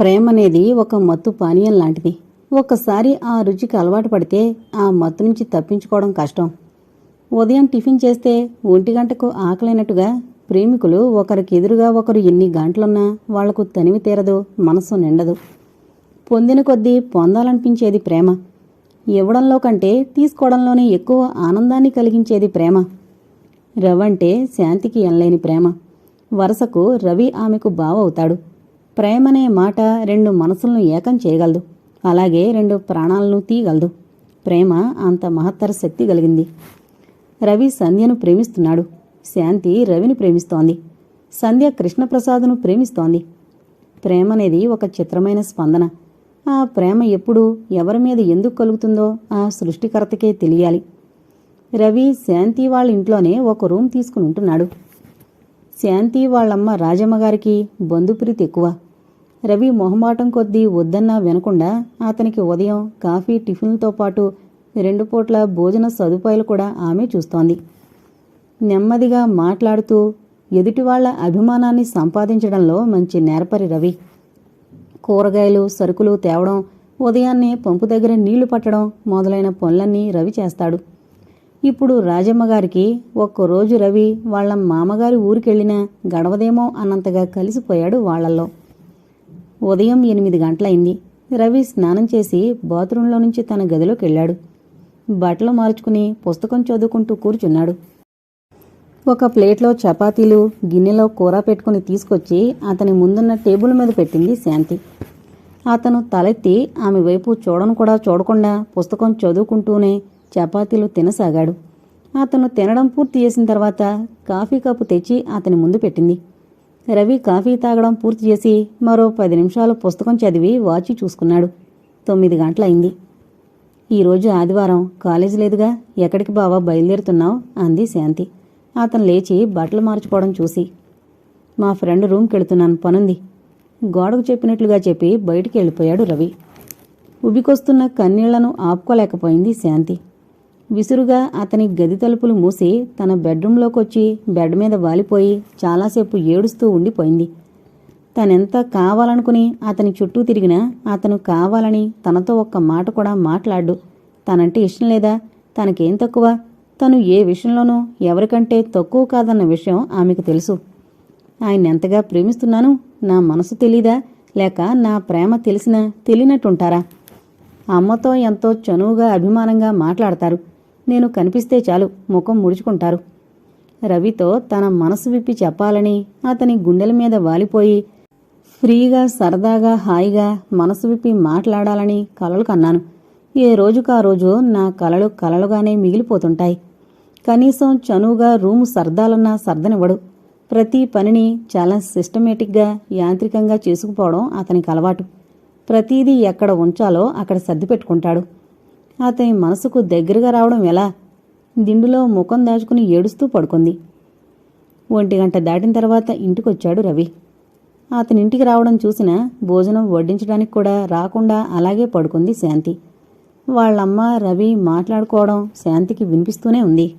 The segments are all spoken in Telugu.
ప్రేమ అనేది ఒక మత్తు పానీయం లాంటిది. ఒక్కసారి ఆ రుచికి అలవాటు పడితే ఆ మత్తు నుంచి తప్పించుకోవడం కష్టం. ఉదయం టిఫిన్ చేస్తే ఒంటి గంటకు ఆకలైనట్టుగా ప్రేమికులు ఒకరికి ఎదురుగా ఒకరు ఎన్ని గంటలున్నా వాళ్ళకు తనివి తీరదు మనసు నిండదు. పొందిన కొద్దీ పొందాలనిపించేది ప్రేమ. ఇవ్వడంలో కంటే తీసుకోవడంలోనే ఎక్కువ ఆనందాన్ని కలిగించేది ప్రేమ. రవంటే శాంతికి ఎనలేని ప్రేమ. వరసకు రవి ఆమెకు బావ అవుతాడు ప్రేమనే మాట రెండు మనసులను ఏకం చేయగలదు. అలాగే రెండు ప్రాణాలను తీయగలదు. ప్రేమ అంత మహత్తర శక్తి కలిగింది. రవి సంధ్యను ప్రేమిస్తున్నాడు. శాంతి రవిని ప్రేమిస్తోంది. సంధ్య కృష్ణప్రసాద్ను ప్రేమిస్తోంది. ప్రేమ అనేది ఒక చిత్రమైన స్పందన. ఆ ప్రేమ ఎప్పుడు ఎవరి మీద ఎందుకు కలుగుతుందో ఆ సృష్టికర్తకే తెలియాలి. రవి శాంతి వాళ్ళ ఇంట్లోనే ఒక రూమ్ తీసుకుని ఉంటున్నాడు. శాంతి వాళ్ళమ్మ రాజమ్మ గారికి బంధుప్రీతి ఎక్కువ. రవి మొహమాటం కొద్దీ వద్దన్నా వినకుండా అతనికి ఉదయం కాఫీ టిఫిన్లతో పాటు రెండు పూట్ల భోజన సదుపాయాలు కూడా ఆమె చూస్తోంది. నెమ్మదిగా మాట్లాడుతూ ఎదుటివాళ్ళ అభిమానాన్ని సంపాదించడంలో మంచి నేర్పరి రవి. కూరగాయలు సరుకులు తేవడం ఉదయాన్నే పంపు దగ్గర నీళ్ళు పట్టడం మొదలైన పనులన్నీ రవి చేస్తాడు. ఇప్పుడు రాజమ్మ గారికి ఒక్కరోజు రవి వాళ్ళ మామగారి ఊరికెళ్ళినా గడవదేమో అన్నంతగా కలిసిపోయాడు వాళ్ళల్లో. ఉదయం ఎనిమిది గంటలైంది. రవి స్నానం చేసి బాత్రూంలో నుంచి తన గదిలోకి వెళ్ళాడు బట్టలు మార్చుకుని పుస్తకం చదువుకుంటూ కూర్చున్నాడు. ఒక ప్లేట్లో చపాతీలు గిన్నెలో కూర పెట్టుకుని తీసుకొచ్చి అతని ముందున్న టేబుల్ మీద పెట్టింది శాంతి. అతను తలెత్తి ఆమె వైపు చూడను కూడా చూడకుండా పుస్తకం చదువుకుంటూనే చపాతీలు తినసాగాడు. అతను తినడం పూర్తి చేసిన తర్వాత కాఫీ కప్పు తెచ్చి అతని ముందు పెట్టింది. రవి కాఫీ తాగడం పూర్తి చేసి మరో పది నిమిషాలు పుస్తకం చదివి వాచి చూసుకున్నాడు. తొమ్మిది గంటలైంది. ఈరోజు ఆదివారం కాలేజీ లేదుగా ఎక్కడికి బావా బయలుదేరుతున్నావు? అంది శాంతి. అతను లేచి బట్టలు మార్చుకోవడం చూసి. మా ఫ్రెండ్ రూమ్కి వెళుతున్నాను పనుంది. గోడకు చెప్పినట్లుగా చెప్పి బయటికి వెళ్ళిపోయాడు రవి. ఉబికొస్తున్న కన్నీళ్ళను ఆపుకోలేకపోయింది శాంతి. విసురుగా అతని గది తలుపులు మూసి తన బెడ్రూంలోకొచ్చి బెడ్ మీద వాలిపోయి చాలాసేపు ఏడుస్తూ ఉండిపోయింది. తనెంత కావాలనుకుని అతని చుట్టూ తిరిగినా అతను కావాలని తనతో ఒక్క మాట కూడా మాట్లాడు. తనంటే ఇష్టం లేదా? తనకేం తక్కువ? తను ఏ విషయంలోనూ ఎవరికంటే తక్కువ కాదన్న విషయం ఆమెకు తెలుసు. ఆయన ఎంతగా ప్రేమిస్తున్నాను నా మనసు తెలీదా? లేక నా ప్రేమ తెలిసినా తెలియనట్టుంటారా? అమ్మతో ఎంతో చనువుగా అభిమానంగా మాట్లాడతారు. నేను కనిపిస్తే చాలు ముఖం ముడుచుకుంటారు. రవితో తన మనసు విప్పి చెప్పాలని అతని గుండెల మీద వాలిపోయి ఫ్రీగా సరదాగా హాయిగా మనసు విప్పి మాట్లాడాలని కలలు కన్నాను. ఏ రోజుకా రోజు నా కలలు కలలుగానే మిగిలిపోతుంటాయి. కనీసం చనువుగా రూము సర్దాలన్నా సర్దనివ్వడు. ప్రతి పనిని చాలా సిస్టమేటిక్గా యాంత్రికంగా చేసుకుపోవడం అతనికి అలవాటు. ప్రతిదీ ఎక్కడ ఉంచాలో అక్కడ సర్ది పెట్టుకుంటాడు అతని మనసుకు దగ్గరగా రావడం ఎలా? దిండులో ముఖం దాచుకుని ఏడుస్తూ పడుకుంది. ఒంటి గంట దాటిన తర్వాత ఇంటికొచ్చాడు రవి. అతని ఇంటికి రావడం చూసిన భోజనం వడ్డించడానికి కూడా రాకుండా అలాగే పడుకుంది శాంతి. వాళ్ళమ్మ రవి మాట్లాడుకోవడం శాంతికి వినిపిస్తూనే ఉంది.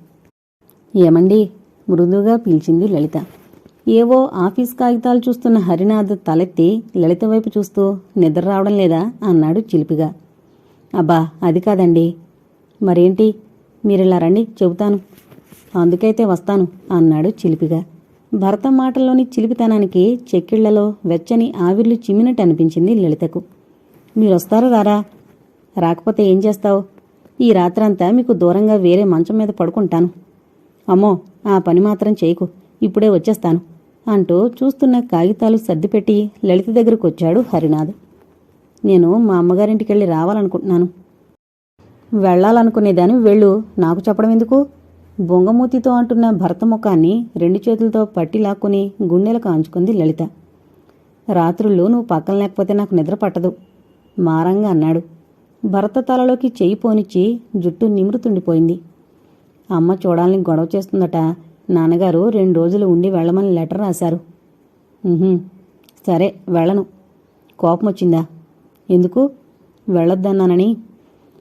ఏమండి? మృదువుగా పిలిచింది లలిత. ఏవో ఆఫీస్ కాగితాలు చూస్తున్న హరినాథ్ తలెత్తి లలిత వైపు చూస్తూ నిద్ర రావడం లేదా? అన్నాడు చిలిపిగా. అబ్బా అది కాదండి. మరేంటి? మీరిలా రండి చెబుతాను. అందుకైతే వస్తాను అన్నాడు చిలిపిగా. భర్త మాటల్లోని చిలిపితనానికి చెక్కిళ్ళలో వెచ్చని ఆవిర్లు చిమ్మినట్టు అనిపించింది లలితకు. మీరొస్తారా రారా? రాకపోతే ఏం చేస్తావు? ఈ రాత్రంతా మీకు దూరంగా వేరే మంచం మీద పడుకుంటాను. అమ్మో ఆ పని మాత్రం చేయకు ఇప్పుడే వచ్చేస్తాను అంటూ చూస్తున్న కాగితాలు సర్దిపెట్టి లలిత దగ్గరకు వచ్చాడు హరినాథ్. నేను మా అమ్మగారింటికెళ్ళి రావాలనుకుంటున్నాను. వెళ్ళాలనుకునేదాన్ని వెళ్ళు. నాకు చెప్పడం ఎందుకు? బొంగమూతితో అంటున్న భర్త ముఖాన్ని రెండు చేతులతో పట్టి లాక్కుని గుండెలకు అంచుకుంది లలిత. రాత్రుల్లో నువ్వు పక్కన లేకపోతే నాకు నిద్ర పట్టదు. మారంగా అన్నాడు. భర్త తలలోకి చెయ్యి పోనిచ్చి జుట్టు నిమురుతుండిపోయింది. అమ్మ చూడాలని గొడవ చేస్తుందట. నాన్నగారు రెండు రోజులు ఉండి వెళ్ళమని లెటర్ రాశారు. సరే వెళ్ళను. కోపం వచ్చిందా ఎందుకు? వెళ్ళొద్దన్నానని.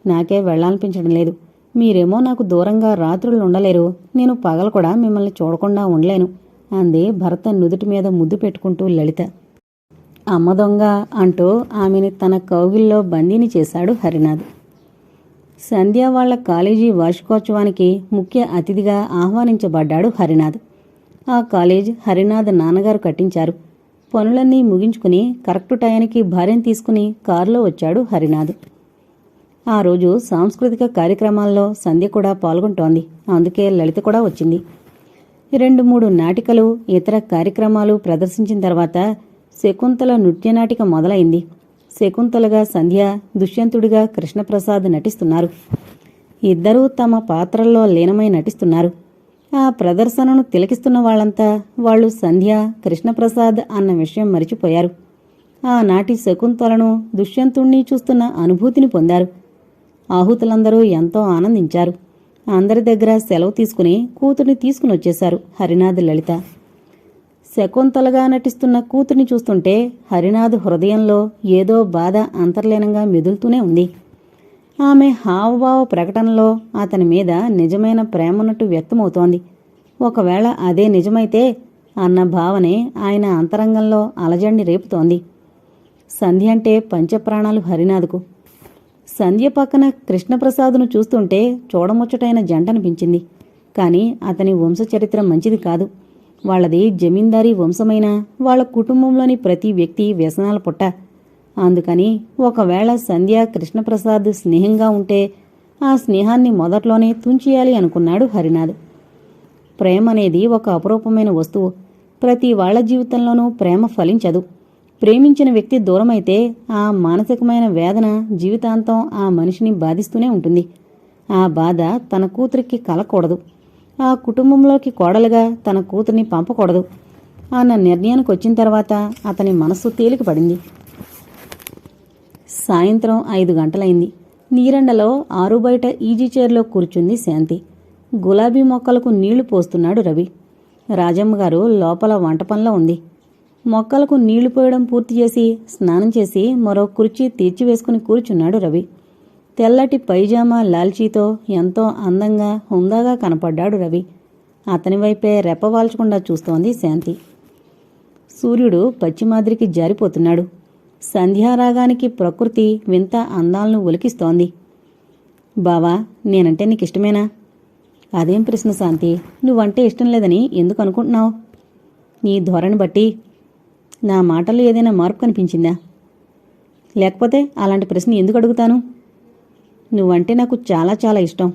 నాకే వెళ్ళాలనిపించడం లేదు. మీరేమో నాకు దూరంగా రాత్రులు ఉండలేరు. నేను పగలు కూడా మిమ్మల్ని చూడకుండా ఉండలేను. అంది భర్త నుదుటి మీద ముద్దు పెట్టుకుంటూ లలిత. అమ్మ దొంగ అంటూ ఆమెని తన కౌగిల్లో బందీని చేశాడు హరినాథ్. సంధ్య వాళ్ళ కాలేజీ వార్షికోత్సవానికి ముఖ్య అతిథిగా ఆహ్వానించబడ్డాడు హరినాథ్. ఆ కాలేజ్ హరినాథ్ నాన్నగారు కట్టించారు. పనులన్నీ ముగించుకుని కరెక్టు టయానికి భార్యను తీసుకుని కారులో వచ్చాడు హరినాథ్. ఆ రోజు సాంస్కృతిక కార్యక్రమాల్లో సంధ్య కూడా పాల్గొంటోంది. అందుకే లలిత కూడా వచ్చింది. రెండు మూడు నాటికలు ఇతర కార్యక్రమాలు ప్రదర్శించిన తర్వాత శకుంతల నృత్యనాటిక మొదలైంది. శకుంతలగా సంధ్య దుష్యంతుడిగా కృష్ణప్రసాద్ నటిస్తున్నారు. ఇద్దరూ తమ పాత్రల్లో లీనమై నటిస్తున్నారు. ఆ ప్రదర్శనను తిలకిస్తున్న వాళ్ళంతా వాళ్ళు సంధ్య కృష్ణప్రసాద్ అన్న విషయం మరిచిపోయారు. ఆనాటి శకుంతలను దుష్యంతుణ్ణి చూస్తున్న అనుభూతిని పొందారు. ఆహుతులందరూ ఎంతో ఆనందించారు. అందరి దగ్గర సెలవు తీసుకుని కూతుర్ని తీసుకుని వచ్చేశారు హరినాథ్ లలిత. శకుంతలగా నటిస్తున్న కూతుర్ని చూస్తుంటే హరినాథ్ హృదయంలో ఏదో బాధ అంతర్లీనంగా మెదులుతూనే ఉంది. ఆమె హావభావ ప్రకటనలో అతని మీద నిజమైన ప్రేమన్నట్టు వ్యక్తమవుతోంది. ఒకవేళ అదే నిజమైతే అన్న భావనే ఆయన అంతరంగంలో అలజడిని రేపుతోంది. సంధ్య అంటే పంచప్రాణాలు హరినాథ్కు. సంధ్య పక్కన కృష్ణప్రసాద్ను చూస్తుంటే చూడముచ్చటైన జంటనిపించింది కానీ అతని వంశచరిత్ర మంచిది కాదు. వాళ్ళది జమీందారీ వంశమైన వాళ్ళ కుటుంబంలోని ప్రతి వ్యక్తి వ్యసనాల పుట్ట. అందుకని ఒకవేళ సంధ్య కృష్ణప్రసాద్ స్నేహంగా ఉంటే ఆ స్నేహాన్ని మొదట్లోనే తుంచేయాలి అనుకున్నాడు హరినాథ్. ప్రేమ అనేది ఒక అపురూపమైన వస్తువు. ప్రతి వాళ్ళ జీవితంలోనూ ప్రేమ ఫలించదు. ప్రేమించిన వ్యక్తి దూరమైతే ఆ మానసికమైన వేదన జీవితాంతం ఆ మనిషిని బాధిస్తూనే ఉంటుంది. ఆ బాధ తన కూతురికి కలకూడదు. ఆ కుటుంబంలోకి కోడలుగా తన కూతుర్ని పంపకూడదు. అన్న నిర్ణయానికి వచ్చిన తర్వాత అతని మనస్సు తేలిక పడింది సాయంత్రం ఐదు గంటలైంది. నీరెండలో ఆరు బయట ఈజీ చైర్లో కూర్చుంది శాంతి. గులాబీ మొక్కలకు నీళ్ళు పోస్తున్నాడు రవి. రాజమ్మ గారు లోపల వంట పనిలో ఉంది. మొక్కలకు నీళ్ళు పోయడం పూర్తి చేసి స్నానం చేసి మరో కుర్చీ తీర్చివేసుకుని కూర్చున్నాడు రవి. తెల్లటి పైజామా లాల్చీతో ఎంతో అందంగా హుందాగా కనపడ్డాడు రవి. అతని వైపే రెప్పవాల్చకుండా చూస్తోంది శాంతి. సూర్యుడు పశ్చిమాద్రికి జారిపోతున్నాడు. సంధ్యారాగానికి ప్రకృతి వింత అందాలను ఒలికిస్తోంది. బావా నేనంటే నీకు ఇష్టమేనా అదేం ప్రశ్న శాంతి? నువ్వంటే ఇష్టం లేదని ఎందుకు అనుకుంటున్నావు? నీ ధోరణి బట్టి నా మాటల్లో ఏదైనా మార్పు కనిపించిందా? లేకపోతే అలాంటి ప్రశ్న ఎందుకు అడుగుతాను? నువ్వంటే నాకు చాలా చాలా ఇష్టం.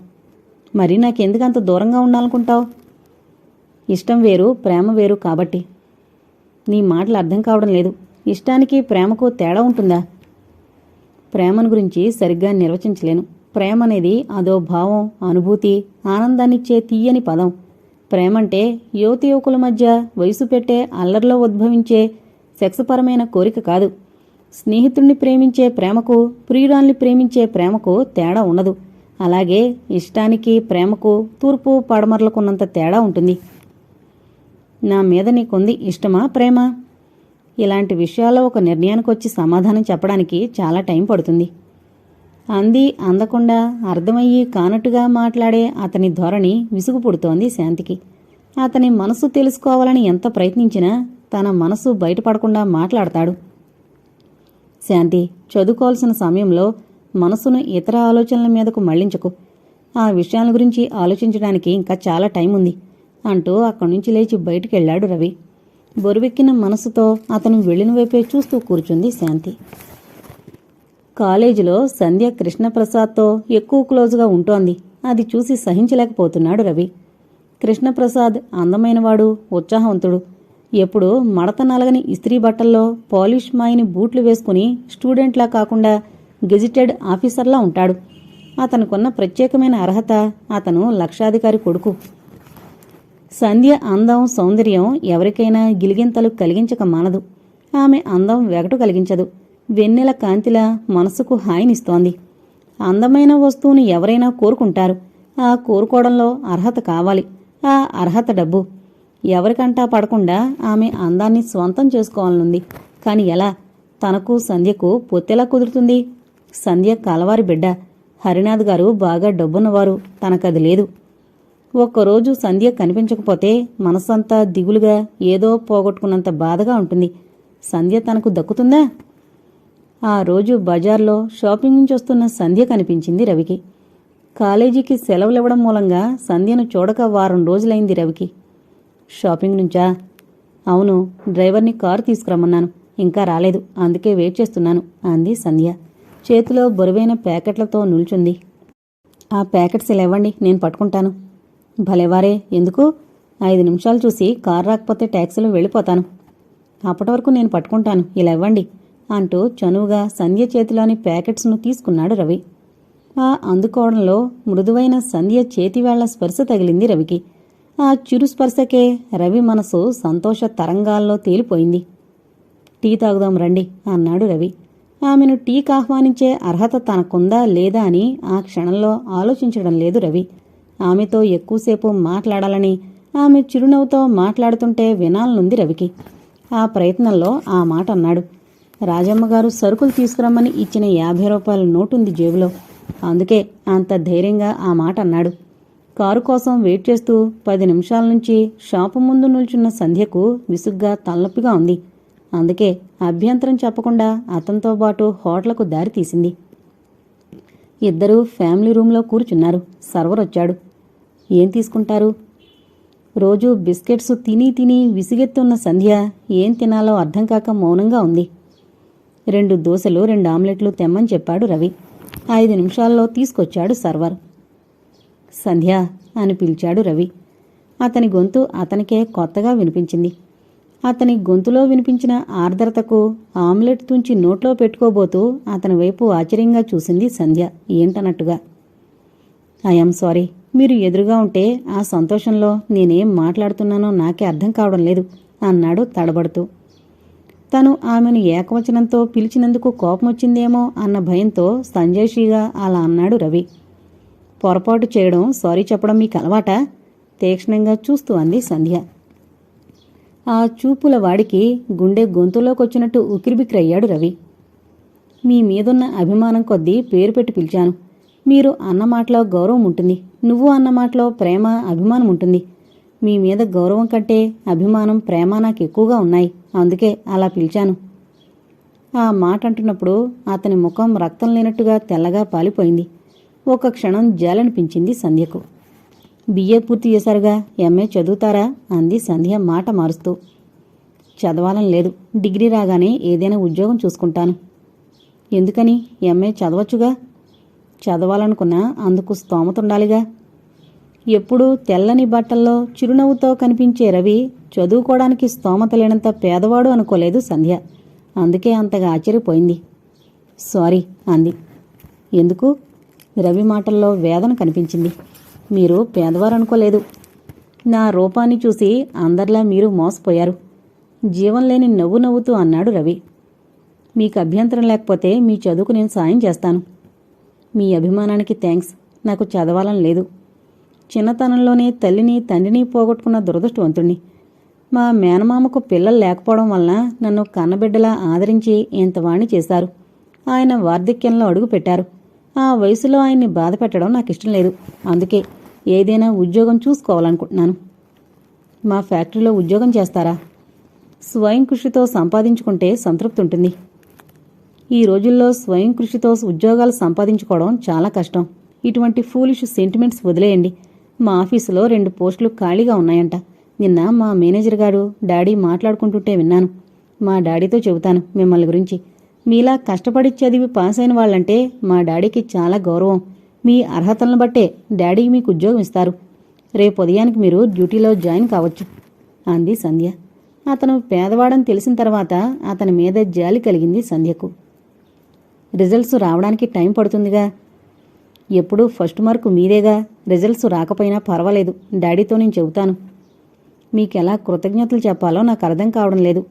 మరి నాకెందుకు అంత దూరంగా ఉండాలనుకుంటావు? ఇష్టం వేరు ప్రేమ వేరు కాబట్టి. నీ మాటలు అర్థం కావడం లేదు. ఇష్టానికి ప్రేమకు తేడా ఉంటుందా? ప్రేమను గురించి సరిగ్గా నిర్వచించలేను. ప్రేమ అనేది అదో భావం అనుభూతి ఆనందాన్నిచ్చే తీయని పదం. ప్రేమంటే యువతి యువకుల మధ్య వయసు పెట్టే అల్లరిలో ఉద్భవించే సెక్స్పరమైన కోరిక కాదు. స్నేహితుణ్ణి ప్రేమించే ప్రేమకు ప్రియురాల్ని ప్రేమించే ప్రేమకు తేడా ఉండదు. అలాగే ఇష్టానికి ప్రేమకు తూర్పు పడమరలకున్నంత తేడా ఉంటుంది. నా మీద నీకుంది ఇష్టమా ప్రేమ? ఇలాంటి విషయాల్లో ఒక నిర్ణయానికి వచ్చి సమాధానం చెప్పడానికి చాలా టైం పడుతుంది. అంది అందకుండా అర్థమయ్యి కానట్టుగా మాట్లాడే అతని ధోరణి విసుగు పుడుతోంది శాంతికి. అతని మనసు తెలుసుకోవాలని ఎంత ప్రయత్నించినా తన మనసు బయటపడకుండా మాట్లాడతాడు. శాంతి చదువుకోవాల్సిన సమయంలో మనసును ఇతర ఆలోచనల మీదకు మళ్ళించకు. ఆ విషయాల గురించి ఆలోచించడానికి ఇంకా చాలా టైం ఉంది అంటూ అక్కడి నుంచి లేచి బయటికెళ్ళాడు రవి. బొరువెక్కిన మనసుతో అతను వెళ్ళిన వైపే చూస్తూ కూర్చుంది శాంతి. కాలేజీలో సంధ్య కృష్ణప్రసాద్తో ఎక్కువ క్లోజ్గా ఉంటోంది. అది చూసి సహించలేకపోతున్నాడు రవి. కృష్ణప్రసాద్ అందమైనవాడు ఉత్సాహవంతుడు. ఎప్పుడు మడత నలగని ఇస్త్రీ బట్టల్లో పాలిష్ మాయిని బూట్లు వేసుకుని స్టూడెంట్లా కాకుండా గెజిటెడ్ ఆఫీసర్లా ఉంటాడు. అతనుకున్న ప్రత్యేకమైన అర్హత అతను లక్షాధికారి కొడుకు. సంధ్య అందం సౌందర్యం ఎవరికైనా గిలిగింతలు కలిగించక మానదు. ఆమె అందం వెగటు కలిగించదు. వెన్నెల కాంతిలా మనసుకు హాయినిస్తోంది. అందమైన వస్తువును ఎవరైనా కోరుకుంటారు. ఆ కోరుకోవడంలో అర్హత కావాలి. ఆ అర్హత డబ్బు. ఎవరికంటా పడకుండా ఆమె అందాన్ని స్వంతం చేసుకోవాలనుంది. కాని ఎలా? తనకు సంధ్యకు పొత్తెలా కుదురుతుంది? సంధ్య కలవారి బిడ్డ. హరినాథ్ గారు బాగా డబ్బున్నవారు. తనకది లేదు. ఒక్కరోజు సంధ్య కనిపించకపోతే మనసంతా దిగులుగా ఏదో పోగొట్టుకున్నంత బాధగా ఉంటుంది. సంధ్య తనకు దక్కుతుందా? ఆ రోజు బజార్లో షాపింగ్ నుంచి వస్తున్న సంధ్య కనిపించింది రవికి. కాలేజీకి సెలవులివ్వడం మూలంగా సంధ్యను చూడక వారం రోజులైంది రవికి. షాపింగ్ నుంచా? అవును డ్రైవర్ని కారు తీసుకురమ్మన్నాను. ఇంకా రాలేదు అందుకే వెయిట్ చేస్తున్నాను అంది సంధ్య. చేతిలో బరువైన ప్యాకెట్లతో నిల్చుంది. ఆ ప్యాకెట్స్ ఇలా ఇవ్వండి నేను పట్టుకుంటాను. భలేవారే ఎందుకు? ఐదు నిమిషాలు చూసి కారు రాకపోతే ట్యాక్సీలో వెళ్ళిపోతాను. అప్పటి వరకు నేను పట్టుకుంటాను ఇలా ఇవ్వండి అంటూ చనువుగా సంధ్య చేతిలోని ప్యాకెట్స్ను తీసుకున్నాడు రవి. ఆ అందుకోవడంలో మృదువైన సంధ్య చేతివేళ్ళ స్పర్శ తగిలింది రవికి. ఆ చిరు స్పర్శకే రవి మనసు సంతోష తరంగాల్లో తేలిపోయింది. టీ తాగుదాం రండి అన్నాడు రవి. ఆమెను టీకి ఆహ్వానించే అర్హత తనకుందా లేదా అని ఆ క్షణంలో ఆలోచించడం లేదు రవి. ఆమెతో ఎక్కువసేపు మాట్లాడాలని ఆమె చిరునవ్వుతో మాట్లాడుతుంటే వినాలనుంది రవికి. ఆ ప్రయత్నంలో ఆ మాట అన్నాడు. రాజమ్మగారు సరుకులు తీసుకురమ్మని ఇచ్చిన యాభై రూపాయల నోటుంది జేబులో. అందుకే అంత ధైర్యంగా ఆ మాట అన్నాడు. కారు కోసం వెయిట్ చేస్తూ పది నిమిషాల నుంచి షాపు ముందు నిల్చున్న సంధ్యకు విసుగ్గా తలనొప్పిగా ఉంది. అందుకే అభ్యంతరం చెప్పకుండా అతనితో పాటు హోటల్కు దారి తీసింది. ఇద్దరూ ఫ్యామిలీ రూమ్లో కూర్చున్నారు. సర్వర్ వచ్చాడు ఏం తీసుకుంటారు? రోజు బిస్కెట్స్ తిని తిని విసిగెత్తున్న సంధ్య ఏం తినాలో అర్థం కాక మౌనంగా ఉంది. రెండు దోశలు రెండు ఆమ్లెట్లు తెమ్మని చెప్పాడు రవి. ఐదు నిమిషాల్లో తీసుకొచ్చాడు సర్వర్. సంధ్య అని పిలిచాడు రవి. అతని గొంతు అతనికే కొత్తగా వినిపించింది. అతని గొంతులో వినిపించిన ఆర్ద్రతకు ఆమ్లెట్ తుంచి నోట్లో పెట్టుకోబోతూ అతని వైపు ఆశ్చర్యంగా చూసింది సంధ్య. ఏంటన్నట్టుగా? I'm sorry. మీరు ఎదురుగా ఉంటే ఆ సంతోషంలో నేనేం మాట్లాడుతున్నానో నాకే అర్థం కావడం లేదు అన్నాడు తడబడుతూ. తను ఆమెను ఏకవచనంతో పిలిచినందుకు కోపం వచ్చిందేమో అన్న భయంతో సంజయ్షిగా అలా అన్నాడు రవి. పొరపాటు చేయడం సారీ చెప్పడం మీకు అలవాట? తీక్షణంగా చూస్తూ అంది సంధ్య. ఆ చూపుల వాడికి గుండె గొంతులోకొచ్చినట్టు ఉక్కిరిబిక్కిరయ్యాడు రవి. మీ మీదున్న అభిమానం కొద్దీ పేరు పెట్టి పిలిచాను. మీరు అన్న మాటలో గౌరవం ఉంటుంది. నువ్వు అన్న మాటలో ప్రేమ అభిమానం ఉంటుంది. మీ మీద గౌరవం కంటే అభిమానం ప్రేమ నాకు ఎక్కువగా ఉన్నాయి. అందుకే అలా పిలిచాను. ఆ మాట అంటున్నప్పుడు అతని ముఖం రక్తం లేనట్టుగా తెల్లగా పాలిపోయింది. ఒక క్షణం జాలనిపించింది సంధ్యకు. బిఏ పూర్తి చేశారుగా? ఎంఏ చదువుతారా? అంది సంధ్య మాట మారుస్తూ. చదవాలని లేదు. డిగ్రీ రాగానే ఏదైనా ఉద్యోగం చూసుకుంటాను. ఎందుకని? ఎంఏ చదవచ్చుగా? చదవాలనుకున్నా అందుకు స్తోమత ఉండాలిగా. ఎప్పుడూ తెల్లని బట్టల్లో చిరునవ్వుతో కనిపించే రవి చదువుకోవడానికి స్తోమత లేనంత పేదవాడు అనుకోలేదు సంధ్య. అందుకే అంతగా ఆశ్చర్యపోయింది. సారీ అంది. ఎందుకు? రవి మాటల్లో వేదన కనిపించింది. మీరు పేదవారు అనుకోలేదు. నా రూపాన్ని చూసి అందరిలా మీరు మోసపోయారు. జీవం లేని నవ్వు నవ్వుతూ అన్నాడు రవి. మీకు అభ్యంతరం లేకపోతే మీ చదువుకు నేను సాయం చేస్తాను. మీ అభిమానానికి థ్యాంక్స్ నాకు చదవాలని లేదు. చిన్నతనంలోనే తల్లిని తండ్రిని పోగొట్టుకున్న దురదృష్టవంతుణ్ణి. మా మేనమామకు పిల్లలు లేకపోవడం వలన నన్ను కన్నబిడ్డలా ఆదరించి ఇంతవాణ్ణి చేశారు. ఆయన వార్ధక్యంలో అడుగు పెట్టారు. ఆ వయసులో ఆయన్ని బాధ పెట్టడం నాకు ఇష్టం లేదు. అందుకే ఏదైనా ఉద్యోగం చూసుకోవాలనుకుంటున్నాను. మా ఫ్యాక్టరీలో ఉద్యోగం చేస్తారా? స్వయం కృషితో సంపాదించుకుంటే సంతృప్తి ఉంటుంది. ఈ రోజుల్లో స్వయం కృషితో ఉద్యోగాలు సంపాదించుకోవడం చాలా కష్టం. ఇటువంటి ఫూలిష్ సెంటిమెంట్స్ వదిలేయండి. మా ఆఫీసులో రెండు పోస్టులు ఖాళీగా ఉన్నాయంట. నిన్న మా మేనేజర్ గారు డాడీ మాట్లాడుకుంటుంటే విన్నాను. మా డాడీతో చెబుతాను మిమ్మల్ని గురించి. మీలా కష్టపడి చదివి పాస్ అయిన వాళ్ళంటే మా డాడీకి చాలా గౌరవం. మీ అర్హతలను బట్టే డాడీ మీకు ఉద్యోగం ఇస్తారు. రేపు ఉదయానికి మీరు డ్యూటీలో జాయిన్ కావచ్చు అంది సంధ్య. అతను పేదవాడని తెలిసిన తర్వాత అతని మీద జాలి కలిగింది సంధ్యకు. రిజల్ట్స్ రావడానికి టైం పడుతుందిగా. ఎప్పుడూ ఫస్ట్ మార్కు మీదేగా. రిజల్ట్స్ రాకపోయినా పర్వాలేదు. డాడీతో నేను చెబుతాను. మీకెలా కృతజ్ఞతలు చెప్పాలో నాకు అర్థం కావడం లేదు.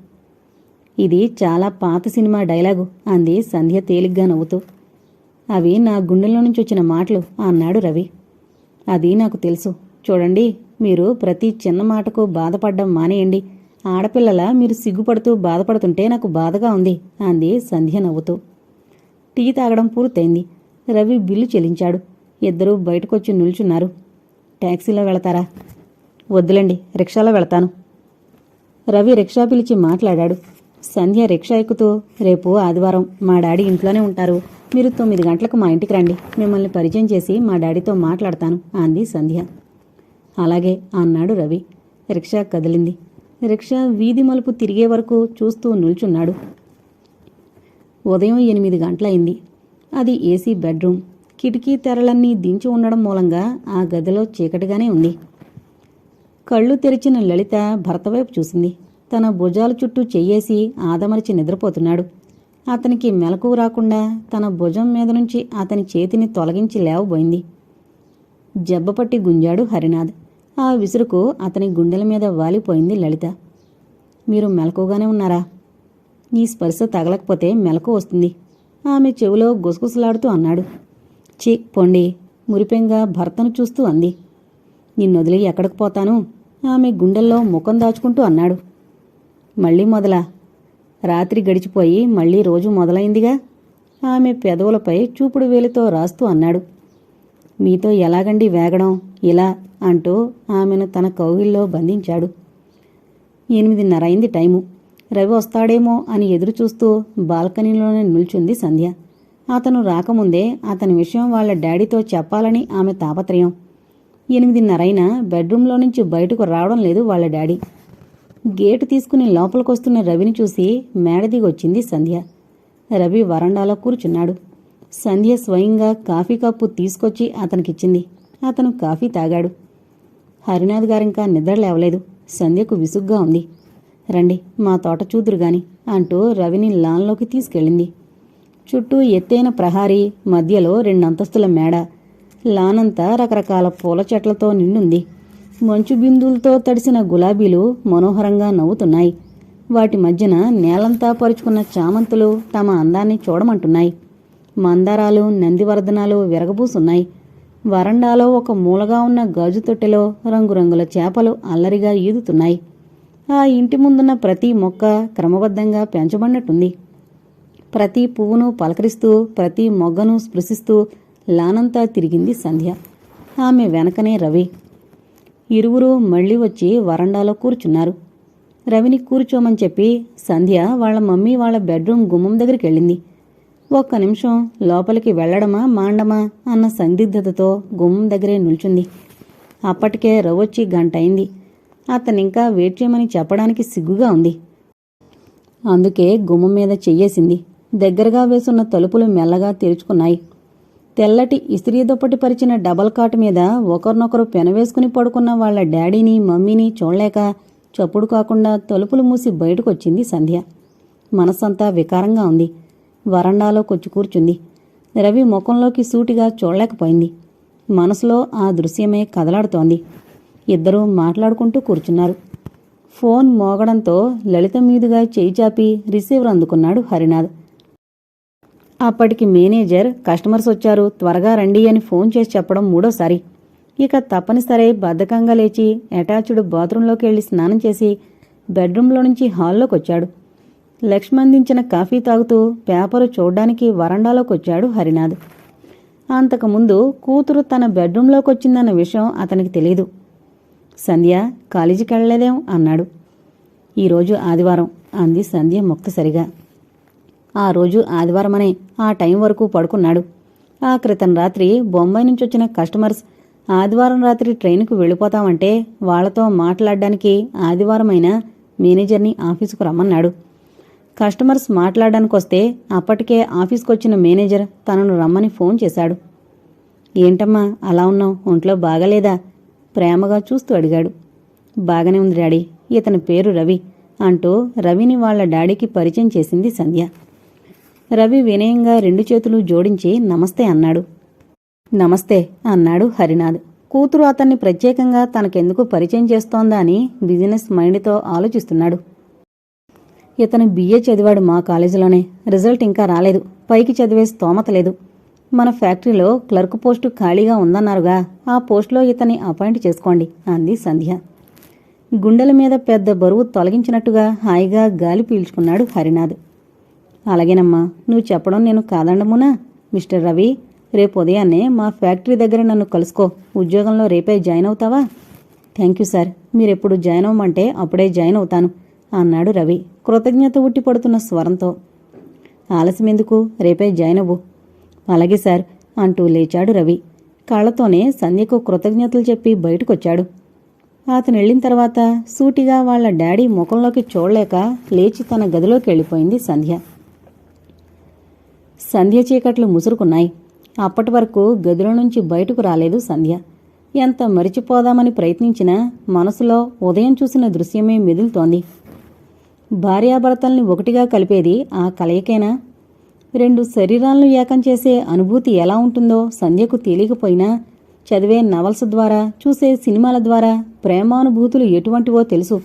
ఇది చాలా పాత సినిమా డైలాగు. అంది సంధ్య తేలిగ్గా నవ్వుతూ. అవి నా గుండెల్లో నుంచి వచ్చిన మాటలు అన్నాడు రవి. అది నాకు తెలుసు. చూడండి మీరు ప్రతి చిన్న మాటకు బాధపడ్డం మానేయండి. ఆడపిల్లల మీరు సిగ్గుపడుతూ బాధపడుతుంటే నాకు బాధగా ఉంది అంది సంధ్య నవ్వుతూ. టీ తాగడం పూర్తయింది. రవి బిల్లు చెల్లించాడు. ఇద్దరూ బయటకొచ్చి నిల్చున్నారు. ట్యాక్సీలో వెళతారా? వద్దులండి రిక్షాలో వెళతాను. రవి రిక్షా పిలిచి మాట్లాడాడు. సంధ్య రిక్షా ఎక్కుతూ రేపు ఆదివారం మా డాడీ ఇంట్లోనే ఉంటారు. మీరు తొమ్మిది గంటలకు మా ఇంటికి రండి. మిమ్మల్ని పరిచయం చేసి మా డాడీతో మాట్లాడతాను అంది సంధ్య. అలాగే అన్నాడు రవి. రిక్షా కదిలింది. రిక్షా వీధి మలుపు తిరిగే వరకు చూస్తూ నిల్చున్నాడు. ఉదయం ఎనిమిది గంటలైంది అది ఏసీ బెడ్రూమ్. కిటికీ తెరలన్నీ దించి ఉండడం మూలంగా ఆ గదిలో చీకటిగానే ఉంది. కళ్ళు తెరిచిన లలిత భర్త వైపు చూసింది. తన భుజాల చుట్టూ చెయ్యేసి ఆదమరిచి నిద్రపోతున్నాడు. అతనికి మెలకు రాకుండా తన భుజం మీద నుంచి అతని చేతిని తొలగించి లేవబోయింది. జబ్బపట్టి గుంజాడు హరినాథ్. ఆ విసురుకు అతని గుండెల మీద వాలిపోయింది లలిత. మీరు మెలకుగానే ఉన్నారా? నీ స్పర్శ తగలకపోతే మెలకు వస్తుంది. ఆమె చెవిలో గుసగుసలాడుతూ అన్నాడు. చి పొండి మురిపెంగా భర్తను చూస్తూ అంది. నిన్నొదిలి ఎక్కడికి పోతాను? ఆమె గుండెల్లో ముఖం దాచుకుంటూ అన్నాడు. మళ్ళీ మొదలా. రాత్రి గడిచిపోయి మళ్ళీ రోజు మొదలైందిగా? ఆమె పెదవులపై చూపుడు వేలితో రాస్తూ అన్నాడు. మీతో ఎలాగండి వేగడం ఇలా అంటూ ఆమెను తన కౌగిల్లో బంధించాడు. ఎనిమిదిన్నర అయింది టైము. రవి వస్తాడేమో అని ఎదురు చూస్తూ బాల్కనీలోనే నిల్చుంది సంధ్య. అతను రాకముందే అతని విషయం వాళ్ళ డాడీతో చెప్పాలని ఆమె తాపత్రయం. ఎనిమిదిన్నరైనా బెడ్రూంలో నుంచి బయటకు రావడం లేదు వాళ్ళ డాడీ. గేటు తీసుకుని లోపలికొస్తున్న రవిని చూసి మేడదిగొచ్చింది సంధ్య. రవి వరండాలో కూర్చున్నాడు. సంధ్య స్వయంగా కాఫీ కప్పు తీసుకొచ్చి అతనికిచ్చింది. అతను కాఫీ తాగాడు. హరినాథ్ గారింకా నిద్ర లేవలేదు. సంధ్యకు విసుగ్గా ఉంది. రండి మా తోట చూదురు గాని అంటూ రవిని లాన్లోకి తీసుకెళ్ళింది. చుట్టూ ఎత్తైన ప్రహారీ మధ్యలో రెండంతస్తుల మేడ. లానంతా రకరకాల పూల చెట్లతో నిండుంది. మంచు బిందువులతో తడిసిన గులాబీలు మనోహరంగా నవ్వుతున్నాయి. వాటి మధ్యన నేలంతా పరుచుకున్న చామంతులు తమ అందాన్ని చూడమంటున్నాయి. మందారాలు నందివర్ధనాలు విరగబూసున్నాయి. వరండాలో ఒక మూలగా ఉన్న గాజు తొట్టెలో రంగురంగుల చేపలు అల్లరిగా ఈదుతున్నాయి. ఆ ఇంటి ముందున్న ప్రతి మొక్క క్రమబద్ధంగా పెంచబడినట్టుంది. ప్రతి పువ్వును పలకరిస్తూ ప్రతి మొగ్గను స్పృశిస్తూ లానంతా తిరిగింది సంధ్య. ఆమె వెనకనే రవి. ఇరువురు మళ్ళీ వచ్చి వరండాలో కూర్చున్నారు. రవిని కూర్చోమని చెప్పి సంధ్య వాళ్ళ మమ్మీ వాళ్ళ బెడ్రూమ్ గుమ్మం దగ్గరికి వెళ్ళింది. ఒక్క నిమిషం లోపలికి వెళ్ళడమా మాండమా అన్న సందిగ్ధతతో గుమ్మం దగ్గరే నిల్చుంది. అప్పటికే రవొచ్చి గంట అయింది అతనింకా వెయిట్ చేయమని చెప్పడానికి సిగ్గుగా ఉంది. అందుకే గుమ్మం మీద చెయ్యేసింది. దగ్గరగా వేసున్న తలుపులు మెల్లగా తెరుచుకున్నాయి. తెల్లటి ఇస్త్రీ దుప్పటి పరిచిన డబల్ కాట్ మీద ఒకరినొకరు పెనవేసుకుని పడుకున్న వాళ్ళ డాడీని మమ్మీని చూడలేక చప్పుడు కాకుండా తలుపులు మూసి బయటకొచ్చింది సంధ్య. మనసంతా వికారంగా ఉంది. వరండాలో కొచ్చి కూర్చుంది. రవి ముఖంలోకి సూటిగా చూడలేకపోయింది. మనసులో ఆ దృశ్యమే కదలాడుతోంది. ఇద్దరూ మాట్లాడుకుంటూ కూర్చున్నారు. ఫోన్ మోగడంతో లలిత మీదుగా చేయి చాపి రిసీవర్ అందుకున్నాడు హరినాథ్. అప్పటికి మేనేజర్ కస్టమర్స్ వచ్చారు. త్వరగా రండి అని ఫోన్ చేసి చెప్పడం మూడోసారి. ఇక తప్పనిసరి బద్ధకంగా లేచి అటాచ్డ్ బాత్రూంలోకి వెళ్ళి స్నానం చేసి బెడ్రూంలో నుంచి హాల్లోకి వచ్చాడు. లక్ష్మి అందించిన కాఫీ తాగుతూ పేపరు చూడ్డానికి వరండాలోకి వచ్చాడు హరినాథ్. అంతకుముందు కూతురు తన బెడ్రూంలోకి వచ్చిందన్న విషయం అతనికి తెలియదు సంధ్య కాలేజీకి వెళ్ళలేదేం అన్నాడు. ఈరోజు ఆదివారం అంది సంధ్య ముక్తసరిగా ఆ రోజు ఆదివారమనే ఆ టైం వరకు పడుకున్నాడు. ఆ క్రితం రాత్రి బొంబాయి నుంచి వచ్చిన కస్టమర్స్ ఆదివారం రాత్రి ట్రైన్కు వెళ్ళిపోతామంటే వాళ్ళతో మాట్లాడడానికి ఆదివారమైన మేనేజర్ని ఆఫీసుకు రమ్మన్నాడు. కస్టమర్స్ మాట్లాడడానికి వస్తే అప్పటికే ఆఫీస్కి వచ్చిన మేనేజర్ తనను రమ్మని ఫోన్ చేశాడు. ఏంటమ్మా అలా ఉన్నావు? ఒంట్లో బాగలేదా? ప్రేమగా చూస్తూ అడిగాడు. బాగానే ఉంది డాడీ ఇతని పేరు రవి అంటూ రవిని వాళ్ళ డాడీకి పరిచయం చేసింది సంధ్య. రవి వినయంగా రెండు చేతులు జోడించి నమస్తే అన్నాడు. నమస్తే అన్నాడు హరినాథ్. కూతురు అతన్ని ప్రత్యేకంగా తనకెందుకు పరిచయం చేస్తోందా అని బిజినెస్ మైండ్తో ఆలోచిస్తున్నాడు. ఇతను బిఏ చదివాడు మా కాలేజీలోనే రిజల్ట్ ఇంకా రాలేదు. పైకి చదివే స్తోమత లేదు. మన ఫ్యాక్టరీలో క్లర్క్ పోస్టు ఖాళీగా ఉందన్నారుగా. ఆ పోస్టులో ఇతన్ని అపాయింట్ చేసుకోండి అంది సంధ్య. గుండెల మీద పెద్ద బరువు తొలగించినట్టుగా హాయిగా గాలి పీల్చుకున్నాడు హరినాథ్. అలాగేనమ్మా నువ్వు చెప్పడం నేను కాదండమునా? మిస్టర్ రవి రేపు ఉదయాన్నే మా ఫ్యాక్టరీ దగ్గర నన్ను కలుసుకో. ఉద్యోగంలో రేపే జాయిన్ అవుతావా? థ్యాంక్ యూ సార్ మీరెప్పుడు జాయిన్ అవ్వమంటే అప్పుడే జాయిన్ అవుతాను అన్నాడు రవి కృతజ్ఞత ఉట్టిపడుతున్న స్వరంతో. ఆలస్యం ఎందుకు రేపే జాయిన్ అవ్వు. అలాగే సార్ అంటూ లేచాడు రవి. కళ్ళతోనే సంధ్యకు కృతజ్ఞతలు చెప్పి బయటకొచ్చాడు. అతను వెళ్ళిన తర్వాత సూటిగా వాళ్ళ డాడీ ముఖంలోకి చూడలేక లేచి తన గదిలోకి వెళ్ళిపోయింది సంధ్య. సంధ్య చీకట్లు ముసురుకున్నాయి. అప్పటి వరకు గదిలో నుంచి బయటకు రాలేదు సంధ్య. ఎంత మరిచిపోదామని ప్రయత్నించినా మనసులో ఉదయం చూసిన దృశ్యమే మెదులుతోంది. భార్యాభర్తల్ని ఒకటిగా కలిపేది ఆ కలయికేనా రెండు శరీరాలను ఏకం చేసే అనుభూతి ఎలా ఉంటుందో సంధ్యకు తెలియకపోయినా చదివే నవల్స్ ద్వారా చూసే సినిమాల ద్వారా ప్రేమానుభూతులు ఎటువంటివో తెలుసు.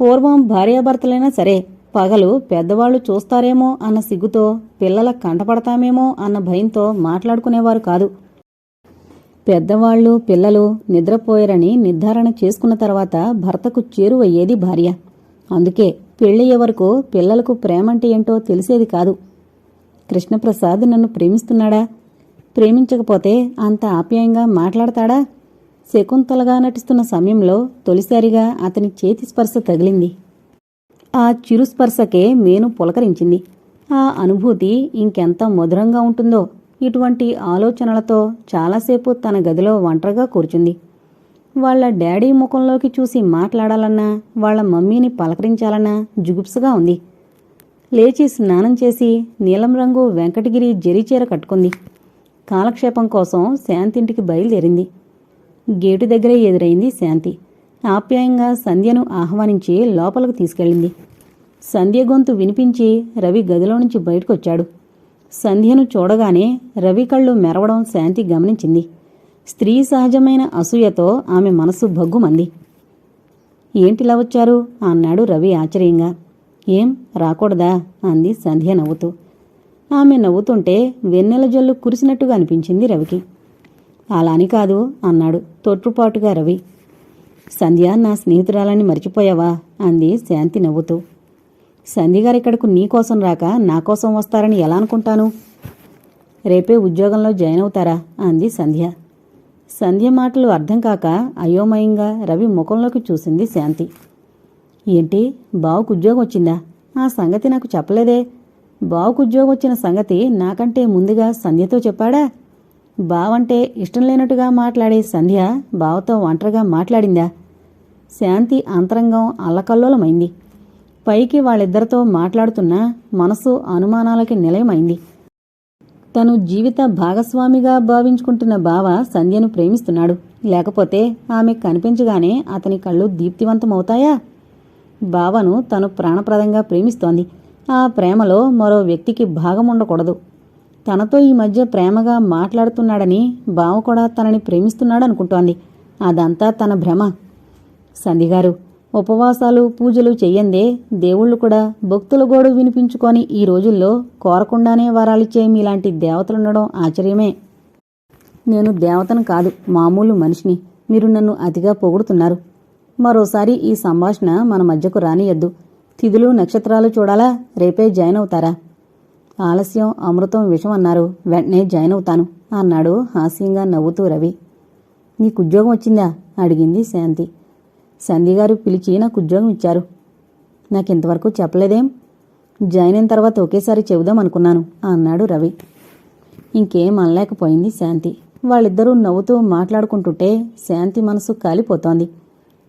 పూర్వం భార్యాభర్తలైనా సరే పగలు పెద్దవాళ్ళు చూస్తారేమో అన్న సిగ్గుతో పిల్లల కంటపడతామేమో అన్న భయంతో మాట్లాడుకునేవారు కాదు. పెద్దవాళ్ళు పిల్లలు నిద్రపోయారని నిర్ధారణ చేసుకున్న తర్వాత భర్తకు చేరువయ్యేది భార్య. అందుకే పెళ్ళయ్యే వరకు పిల్లలకు ప్రేమంటే ఏంటో తెలిసేది కాదు. కృష్ణప్రసాద్ నన్ను ప్రేమిస్తున్నాడా? ప్రేమించకపోతే అంత ఆప్యాయంగా మాట్లాడతాడా? శకుంతలగా నటిస్తున్న సమయంలో తొలిసారిగా అతని చేతి స్పర్శ తగిలింది. ఆ చిరు స్పర్శకే మేను పులకరించింది. ఆ అనుభూతి ఇంకెంత మధురంగా ఉంటుందో ఇటువంటి ఆలోచనలతో చాలాసేపు తన గదిలో ఒంటరిగా కూర్చుంది. వాళ్ళ డాడీ ముఖంలోకి చూసి మాట్లాడాలన్నా వాళ్ళ మమ్మీని పలకరించాలన్నా జుగుప్సగా ఉంది. లేచి స్నానం చేసి నీలం రంగు వెంకటగిరి జరీచీర కట్టుకుంది. కాలక్షేపం కోసం శాంతింటికి బయలుదేరింది. గేటు దగ్గరే ఎదురైంది శాంతి. ఆప్యాయంగా సంధ్యను ఆహ్వానించి లోపలకు తీసుకెళ్ళింది. సంధ్య గొంతు వినిపించి రవి గదిలో నుంచి బయటకొచ్చాడు. సంధ్యను చూడగానే రవి కళ్ళు మెరవడం శాంతి గమనించింది. స్త్రీ సహజమైన అసూయతో ఆమె మనసు భగ్గుమంది. ఏంటిలా వచ్చారు? అన్నాడు రవి ఆశ్చర్యంగా. ఏం రాకూడదా? అంది సంధ్య నవ్వుతూ. ఆమె నవ్వుతుంటే వెన్నెల జల్లు కురిసినట్టుగా అనిపించింది రవికి. అలాని కాదు అన్నాడు తొట్టుపాటుగా రవి. సంధ్య నా స్నేహితురాలని మర్చిపోయావా? అంది శాంతి నవ్వుతూ. సంధ్యగారు ఇక్కడకు నీకోసం రాక నా కోసం వస్తారని ఎలా అనుకుంటాను? రేపే ఉద్యోగంలో జాయిన్ అవుతారా? అంది సంధ్య. సంధ్య మాటలు అర్థం కాక అయోమయంగా రవి ముఖంలోకి చూసింది శాంతి. ఏంటి? బావుకు ఉద్యోగం వచ్చిందా ఆ సంగతి నాకు చెప్పలేదే. బావుకు ఉద్యోగం వచ్చిన సంగతి నాకంటే ముందుగా సంధ్యతో చెప్పాడా? బావంటే ఇష్టం లేనట్టుగా మాట్లాడే సంధ్య బావతో ఒంటరిగా మాట్లాడిందా? శాంతి అంతరంగం అల్లకల్లోలమైంది. పైకి వాళ్ళిద్దరితో మాట్లాడుతున్నా మనసు అనుమానాలకి నిలయమైంది. తను జీవిత భాగస్వామిగా భావించుకుంటున్న బావ సంధ్యను ప్రేమిస్తున్నాడు. లేకపోతే ఆమె కనిపించగానే అతని కళ్ళు దీప్తివంతమవుతాయా? బావను తను ప్రాణప్రదంగా ప్రేమిస్తోంది. ఆ ప్రేమలో మరో వ్యక్తికి భాగం ఉండకూడదు. తనతో ఈ మధ్య ప్రేమగా మాట్లాడుతున్నాడని బావ కూడా తనని ప్రేమిస్తున్నాడనుకుంటోంది. అదంతా తన భ్రమ. సంధిగారు ఉపవాసాలు పూజలు చెయ్యందే దేవుళ్ళు కూడా భక్తుల గోడు వినిపించుకొని ఈ రోజుల్లో కోరకుండానే వరాలిచ్చే మీలాంటి దేవతలుండడం ఆశ్చర్యమే. నేను దేవతను కాదు మామూలు మనిషిని. మీరు నన్ను అతిగా పొగుడుతున్నారు. మరోసారి ఈ సంభాషణ మన మధ్యకు రానియద్దు. తిథులు నక్షత్రాలు చూడాలా? రేపే జాయిన్ అవుతారా? ఆలస్యం అమృతం విషం అన్నారు. వెంటనే జాయిన్ అవుతాను అన్నాడు హాస్యంగా నవ్వుతూ రవి. నీకు ఉద్యోగం వచ్చిందా? అడిగింది శాంతి. సంధిగారు పిలిచి నాకు ఉద్యోగం ఇచ్చారు. నాకింతవరకు చెప్పలేదేం? జాయిన్ అయిన తర్వాత ఒకేసారి చెబుదాం అనుకున్నాను అన్నాడు రవి. ఇంకేం అనలేకపోయింది శాంతి. వాళ్ళిద్దరూ నవ్వుతూ మాట్లాడుకుంటుంటే శాంతి మనసు కాలిపోతోంది.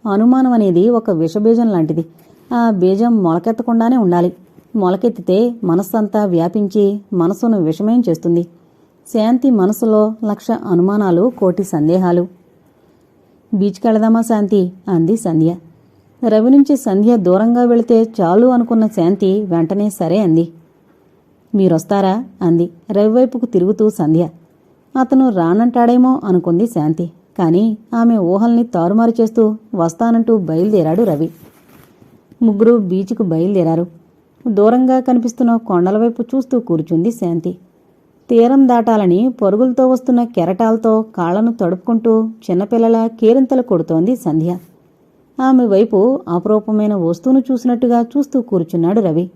అనుమానం అనేది ఒక విషబీజం లాంటిది. ఆ బీజం మొలకెత్తకుండానే ఉండాలి. మొలకెత్తితే మనస్సంతా వ్యాపించి మనసును విషమయం చేస్తుంది. శాంతి మనసులో లక్ష అనుమానాలు కోటి సందేహాలు. బీచ్కి వెళదామా శాంతి? అంది సంధ్య. రవి నుంచి సంధ్య దూరంగా వెళితే చాలు అనుకున్న శాంతి వెంటనే సరే అంది. మీరొస్తారా? అంది రవి వైపుకు తిరుగుతూ సంధ్య. అతను రానంటాడేమో అనుకుంది శాంతి. కాని ఆమె ఊహల్ని తారుమారు చేస్తూ వస్తానంటూ బయలుదేరాడు రవి. ముగ్గురు బీచ్కు బయలుదేరారు. దూరంగా కనిపిస్తున్న కొండల వైపు చూస్తూ కూర్చుంది శాంతి. తీరం దాటాలని పరుగులతో వస్తున్న కెరటాలతో కాళ్ళను తడుపుకుంటూ చిన్నపిల్లల కేరింతలు కొడుతోంది సంధ్య. ఆమె వైపు అపరూపమైన వస్తువును చూసినట్టుగా చూస్తూ కూర్చున్నాడు రవి.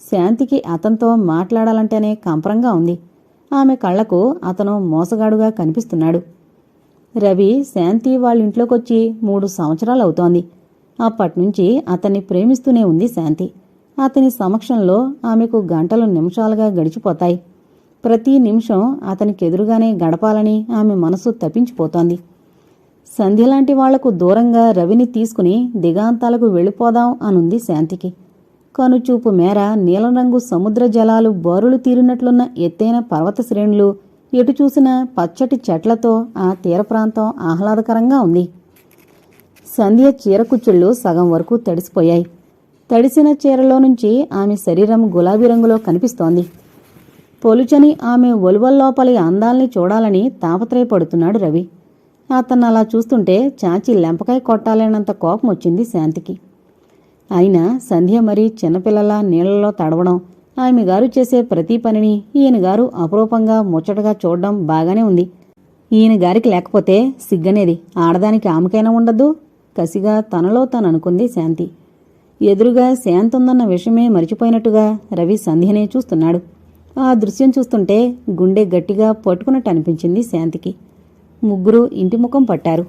శాంతికి అతనితో మాట్లాడాలంటేనే కంపరంగా ఉంది. ఆమె కళ్ళకు అతను మోసగాడుగా కనిపిస్తున్నాడు. రవి శాంతి వాళ్ళ ఇంట్లోకొచ్చి మూడు సంవత్సరాలు అవుతోంది అప్పట్నుంచి అతన్ని ప్రేమిస్తూనే ఉంది శాంతి. అతని సమక్షంలో ఆమెకు గంటలు నిమిషాలుగా గడిచిపోతాయి. ప్రతి నిమిషం అతనికి ఎదురుగానే గడపాలని ఆమె మనసు తప్పించిపోతోంది. సంధ్యలాంటి వాళ్ళకు దూరంగా రవిని తీసుకుని దిగాంతాలకు వెళ్ళిపోదాం అనుంది శాంతికి. కనుచూపు మేర నీలం రంగు సముద్ర జలాలు బరులు తీరినట్లున్న ఎత్తైన పర్వత శ్రేణులు ఎటు చూసినా పచ్చటి చెట్లతో ఆ తీర ప్రాంతం ఆహ్లాదకరంగా ఉంది. సంధ్య చీరకుచ్చుళ్ళు సగం వరకు తడిసిపోయాయి. తడిసిన చీరలో నుంచి ఆమె శరీరం గులాబీ రంగులో కనిపిస్తోంది. పొలుచని ఆమె ఒలువల్లోపలి అందాల్ని చూడాలని తాపత్రయపడుతున్నాడు రవి. అతను అలా చూస్తుంటే చాచి లెంపకాయ కొట్టాలేనంత కోపం వచ్చింది శాంతికి. అయినా సంధ్య మరీ చిన్నపిల్లల నీళ్ళలో తడవడం ఆమె గారు చేసే ప్రతి పనిని ఈయన గారు అపురూపంగా ముచ్చటగా చూడడం బాగానే ఉంది. ఈయన గారికి లేకపోతే సిగ్గనేది. ఆడదానికి ఆమెకైనా ఉండదు కసిగా తనలో తను అనుకుంది శాంతి. ఎదురుగా శాంతి ఉందన్న విషయమే మరిచిపోయినట్టుగా రవి సంధ్యనే చూస్తున్నాడు. ఆ దృశ్యం చూస్తుంటే గుండె గట్టిగా పట్టుకున్నట్టు అనిపించింది శాంతికి. ముగ్గురు ఇంటి ముఖం పట్టారు.